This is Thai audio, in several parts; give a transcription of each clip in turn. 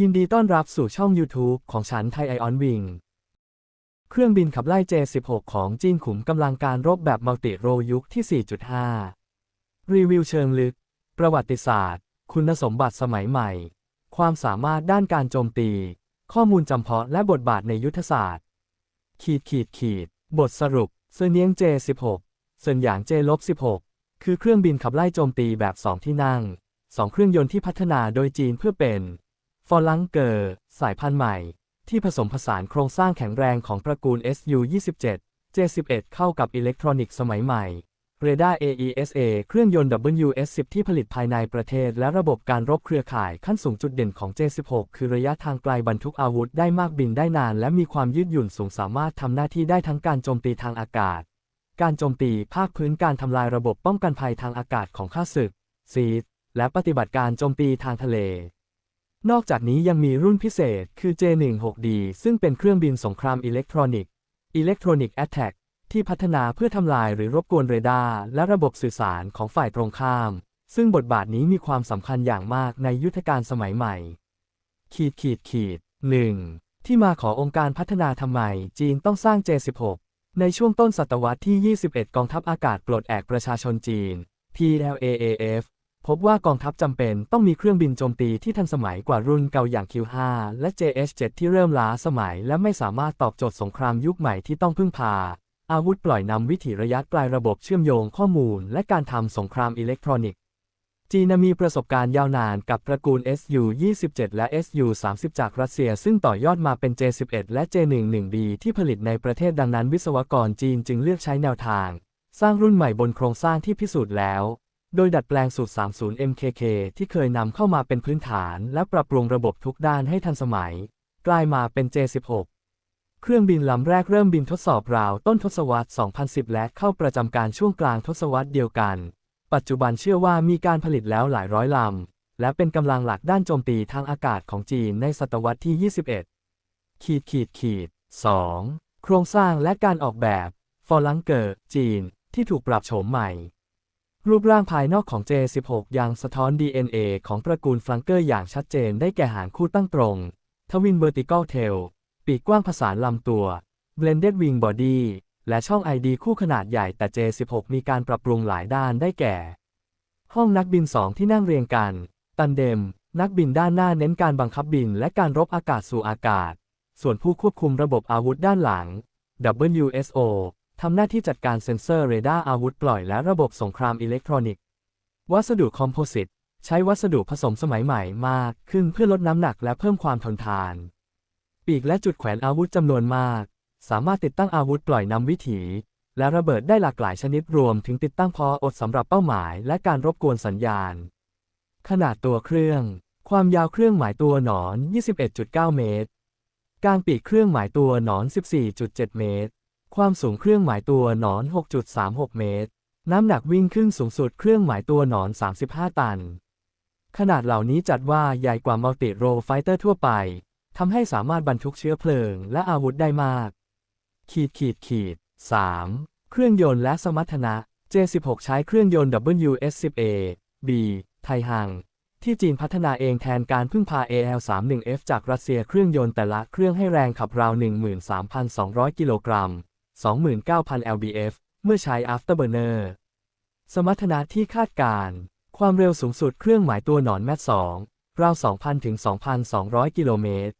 ยินดีต้อนรับสู่ช่อง YouTube ของฉันไทยไอออนวิง เครื่องบินขับไล่ J16 ของจีนขุมกำลังการรบแบบมัลติโรยุคที่ 4.5 รีวิวเชิงลึก ประวัติศาสตร์ คุณสมบัติสมัยใหม่ ความสามารถด้านการโจมตี ข้อมูลจำเพาะและบทบาทในยุทธศาสตร์ ขีดขีดขีด บทสรุปเซเนียง J16 เซินหยาง J-16 คือเครื่องบินขับไล่โจมตีแบบ 2 ที่นั่ง 2 เครื่องยนต์ที่พัฒนาโดยจีนเพื่อเป็น ฟอร์ลังเกอร์ สายพันธุ์ใหม่ ที่ผสมผสานโครงสร้างแข็งแรงของตระกูล SU-27 J11 เข้ากับอิเล็กทรอนิกส์สมัยใหม่เรดาร์ AESA เครื่องยนต์ WS10 ที่ผลิตภายในประเทศ และระบบการรบเครือข่ายขั้นสูงจุดเด่นของ J16 คือระยะทางไกลบรรทุกอาวุธได้มากบินได้นาน และมีความยืดหยุ่นสูงสามารถทำหน้าที่ได้ทั้งการโจมตีทางอากาศ การโจมตีภาคพื้นการทำลายระบบป้องกันภัยทางอากาศของข้าศึกซีดและปฏิบัติการโจมตีทางทะเล นอกจากนี้ยังมีรุ่นพิเศษคือ J16D ซึ่งเป็นเครื่องบินสงครามอิเล็กทรอนิกส์ Electronic Attack ที่พัฒนาเพื่อทำลายหรือรบกวนเรดาร์และระบบสื่อสารของฝ่ายตรงข้าม ซึ่งบทบาทนี้มีความสำคัญอย่างมากในยุทธการสมัยใหม่ ขีดขีดขีด 1. ที่มาขององค์การพัฒนาทำไม จีนต้องสร้าง J16 ในช่วงต้นศตวรรษที่ 21 กองทัพอากาศปลดแอกประชาชนจีน PLAAF พบว่ากองทัพจำเป็นต้องมีเครื่องบินโจมตีที่ทันสมัยกว่ารุ่นเก่าอย่าง Q5 และ JH7 ที่เริ่มล้าสมัยและไม่สามารถตอบโจทย์สงครามยุคใหม่ที่ต้องพึ่งพา อาวุธปล่อยนำวิถีระยะไกลระบบเชื่อมโยงข้อมูล และการทำสงครามอิเล็กทรอนิกส์ จีนมีประสบการณ์ยาวนานกับตระกูล SU-27 และ SU-30 จากรัสเซีย ซึ่งต่อยอดมาเป็น J11 และ J11D ที่ผลิตในประเทศดังนั้นวิศวกรจีนจึงเลือกใช้แนวทาง สร้างรุ่นใหม่บนโครงสร้างที่พิสูจน์แล้ว โดยดัดแปลงสูตร 30 MKK ที่เคยนำเข้ามาเป็นพื้นฐานและปรับปรุงระบบทุกด้านให้ทันสมัย กลายมาเป็น J16 เครื่องบินลำแรกเริ่มบินทดสอบราวต้นทศวรรษ 2010 และเข้าประจำการช่วงกลางทศวรรษเดียวกัน ปัจจุบันเชื่อว่ามีการผลิตแล้วหลายร้อยลำ และเป็นกำลังหลักด้านโจมตีทางอากาศของจีนในศตวรรษที่ 21 ขีดขีดขีด 2. โครงสร้างและการออกแบบ ฟอร์ลังเกอร์ จีน ที่ถูกปรับโฉมใหม่ รูปร่างภายนอกของ J16 ยังสะท้อน DNA ของตระกูลฟลังเกอร์อย่างชัดเจนได้แก่หางคู่ตั้งตรง ทวินเวอร์ติ a l เทล ปีกกว้างผสานลำตัว Blended Wing Body และช่อง ID คู่ขนาดใหญ่แต่ J16 มีการปรับปรุงหลายด้านได้แก่ ห้องนักบิน 2 ที่นั่งเรียงกัน ตันเดม นักบินด้านหน้าเน้นการบังคับบินและการรบอากาศสู่อากาศ ส่วนผู้ควบคุมระบบอาวุธด้านหลัง WSO ทำหน้าที่จัดการเซ็นเซอร์เรดาร์อาวุธปล่อยและระบบสงครามอิเล็กทรอนิกส์ วัสดุคอมโพสิต ใช้วัสดุผสมสมัยใหม่มากขึ้นเพื่อลดน้ำหนักและเพิ่มความทนทาน ปีกและจุดแขวนอาวุธจำนวนมาก สามารถติดตั้งอาวุธปล่อยนำวิถี และระเบิดได้หลากหลายชนิดรวมถึงติดตั้งพออดสำหรับเป้าหมายและการรบกวนสัญญาณ ขนาดตัวเครื่อง ความยาวเครื่องหมายตัวหนอน 21.9 เมตร กลารปีกเครื่องหมายตัวหนอน 14.7 เมตร ความสูงเครื่องหมายตัวหนอน 6.36 เมตร น้ำหนักวิ่งขึ้นสูงสุดเครื่องหมายตัวหนอน 35 ตัน ขนาดเหล่านี้จัดว่าใหญ่กว่ามัลติโรไฟเตอร์ทั่วไป ทำให้สามารถบรรทุกเชื้อเพลิงและอาวุธได้มาก ขีดขีดขีด 3. เครื่องยนต์และสมรรถนะ J16 ใช้เครื่องยนต์ WS10A B ไทหัง ที่จีนพัฒนาเองแทนการพึ่งพา AL31F จากรัสเซียเครื่องยนต์แต่ละเครื่องให้แรงขับราว 13,200 กิโลกรัม 29,000 lbf เมื่อใช้ afterburner สมรรถนะที่คาดการ ความเร็วสูงสุดเครื่องหมายตัวหนอนแมท2ราว 2,000 ถึง 2,200 กิโลเมตร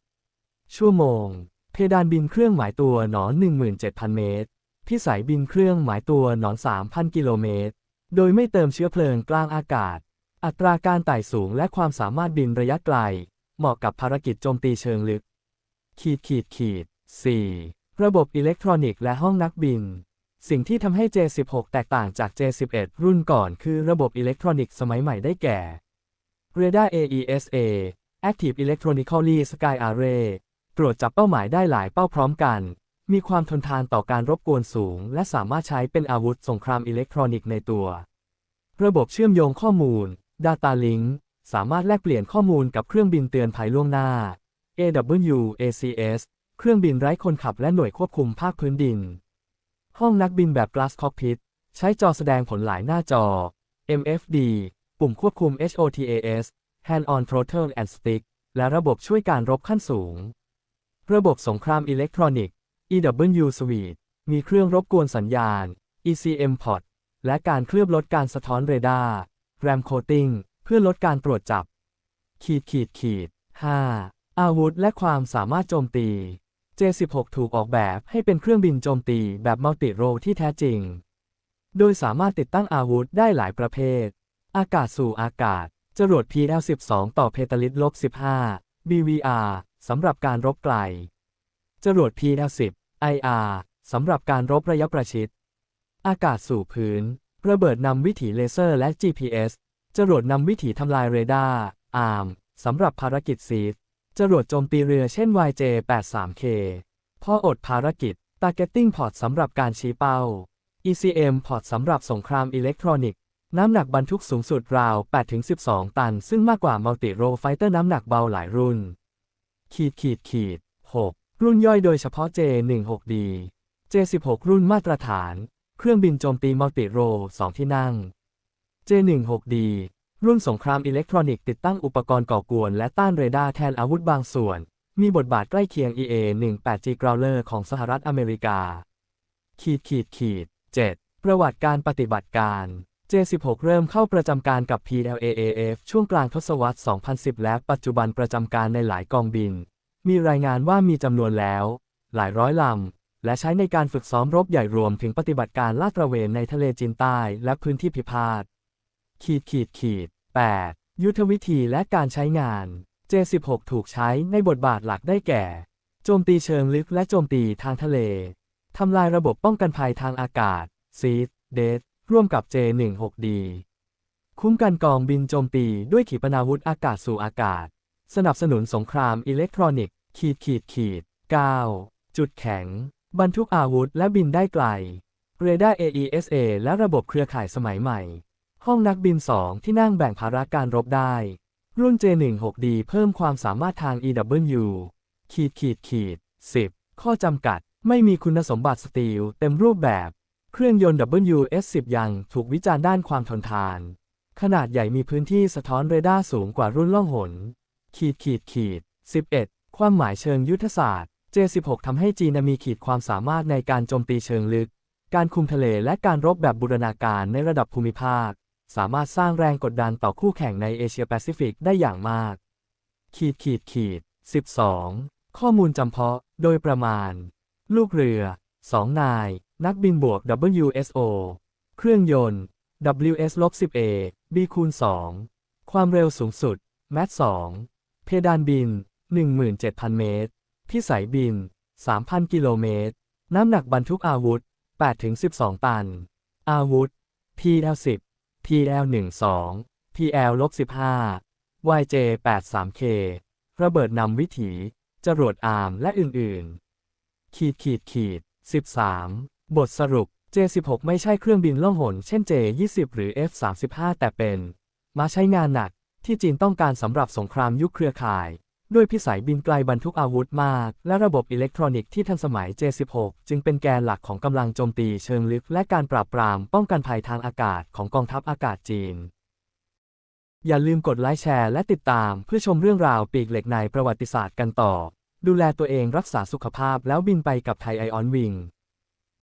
ชั่วโมง เพดานบินเครื่องหมายตัวหนอน 17,000 เมตร พิสัยบินเครื่องหมายตัวหนอน 3,000 กิโลเมตร โดยไม่เติมเชื้อเพลิงกลางอากาศ อัตราการไต่สูงและความสามารถบินระยะไกล เหมาะกับภารกิจโจมตีเชิงลึก ขีดขีดขีด 4. ระบบอิเล็กทรอนิกส์และห้องนักบิน สิ่งที่ทำให้ J16 แตกต่างจาก J11 รุ่นก่อนคือระบบอิเล็กทรอนิกส์สมัยใหม่ได้แก่ Radar AESA Active Electronically Sky Array ตรวจจับเป้าหมายได้หลายเป้าพร้อมกัน มีความทนทานต่อการรบกวนสูง และสามารถใช้เป็นอาวุธสงครามอิเล็กทรอนิกส์ในตัว ระบบเชื่อมโยงข้อมูล Data Link สามารถแลกเปลี่ยนข้อมูลกับเครื่องบินเตือนภัยล่วงหน้า AWACS เครื่องบินไร้คนขับและหน่วยควบคุมภาคพื้นดิน ห้องนักบินแบบ Glass Cockpit ใช้จอแสดงผลหลายหน้าจอ MFD ปุ่มควบคุม HOTAS Hand on Throttle and Stick และระบบช่วยการรบขั้นสูง ระบบสงครามอิเล็กทรอนิกส์ EW Suite มีเครื่องรบกวนสัญญาณ ECM Port และการเคลือบลดการสะท้อนเรดาร์ RAM Coating เพื่อลดการตรวจจับ ขีดขีดขีด 5. อาวุธและความสามารถโจมตี J16 ถูกออกแบบให้เป็นเครื่องบินโจมตีแบบมัลติโรที่แท้จริง โดยสามารถติดตั้งอาวุธได้หลายประเภท อากาศสู่อากาศ จรวด PL12 ต่อเพตาลิตลบ15 BVR สำหรับการรบไกล จรวด PL10 IR สำหรับการรบระยะประชิด อากาศสู่พื้น ระเบิดนำวิถีเลเซอร์และ GPS จรวดนำวิถีทำลายเรดาร์ ARM สำหรับภารกิจซีด จรวดโจมตีเรือเช่น YJ-83K พ่ออดภารกิจ Targeting Port สำหรับการชี้เป้า ECM Port สำหรับสงครามอิเล็กทรอนิกส์ น้ำหนักบรรทุกสูงสุดราว 8-12 ตัน ซึ่งมากกว่ามัลติโรไฟเตอร์น้ำหนักเบาหลายรุ่น ขีดขีดขีด 6 รุ่นย่อยโดยเฉพาะ J16D J16 รุ่นมาตรฐาน เครื่องบินโจมตีมัลติโร2ที่นั่ง J16D รุ่นสงครามอิเล็กทรอนิกส์ติดตั้งอุปกรณ์ก่อกวนและต้านเรดาร์แทนอาวุธบางส่วน มีบทบาทใกล้เคียง EA-18G Growler ของสหรัฐอเมริกา ขีดขีดขีด 7. ประวัติการปฏิบัติการ J16 เริ่มเข้าประจำการกับ PLAAF ช่วงกลางทศวรรษ 2010 และปัจจุบันประจำการในหลายกองบิน มีรายงานว่ามีจำนวนแล้ว หลายร้อยลำ และใช้ในการฝึกซ้อมรบใหญ่รวมถึงปฏิบัติการลาดตระเวนในทะเลจีนใต้และพื้นที่พิพาทขีดขีดขีด 8. ยุทธวิธีและการใช้งาน J16 ถูกใช้ในบทบาทหลักได้แก่ โจมตีเชิงลึกและโจมตีทางทะเล ทำลายระบบป้องกันภัยทางอากาศ ซีดเดดร่วมกับ J16D คุ้มกันกองบินโจมตีด้วยขีปนาวุธอากาศสู่อากาศ สนับสนุนสงครามอิเล็กทรอนิกส์ ขีดขีดขีด 9. จุดแข็ง บรรทุกอาวุธและบินได้ไกล เรดาร์ AESA และระบบเครือข่ายสมัยใหม่ ห้องนักบิน 2 ที่นั่งแบ่งภาระการรบได้ รุ่น J16D เพิ่มความสามารถทาง EW ขีดขีดขีด10 ข้อจำกัด ไม่มีคุณสมบัติสตีลเต็มรูปแบบ เครื่องยนต์ WS10 ยังถูกวิจารณ์ด้านความทนทาน ขนาดใหญ่มีพื้นที่สะท้อนเรดาร์สูงกว่ารุ่นล่องหน ขีดขีดขีด11 ความหมายเชิงยุทธศาสตร์ J16 ทำให้จีนมีขีดความสามารถในการโจมตีเชิงลึก การคุมทะเลและการรบแบบบูรณาการในระดับภูมิภาค สามารถสร้างแรงกดดันต่อคู่แข่งในเอเชียแปซิฟิกได้อย่างมาก ขีดขีดขีด 12 ข้อมูลจำเพาะ โดยประมาณ ลูกเรือ 2 นาย นักบินบวก WSO เครื่องยนต์ WS-10A B คูณ2ความเร็วสูงสุด Mach 2เพดานบิน 17,000 เมตร พิสัยบิน 3,000 กิโลเมตร น้ำหนักบรรทุกอาวุธ 8-12 ตัน อาวุธ PL10 PL12 PL-15 YJ83K ระเบิดนำวิถี จรวดอาร์มและอื่นๆ ขีดขีดขีด 13 บทสรุป J16 ไม่ใช่เครื่องบินล่องหน เช่น J20 หรือ F35 แต่เป็น มาใช้งานหนักที่จีนต้องการสำหรับสงครามยุคเครือข่าย ด้วยพิสัยบินไกลบรรทุกอาวุธมาก และระบบอิเล็กทรอนิกส์ที่ทันสมัย J16 จึงเป็นแกนหลักของกำลังโจมตีเชิงลึก และการปราบปรามป้องกันภัยทางอากาศของกองทัพอากาศจีน อย่าลืมกดไลค์แชร์และติดตามเพื่อชมเรื่องราวปีกเหล็กในประวัติศาสตร์กันต่อ ดูแลตัวเองรักษาสุขภาพแล้วบินไปกับไทยไอออนวิง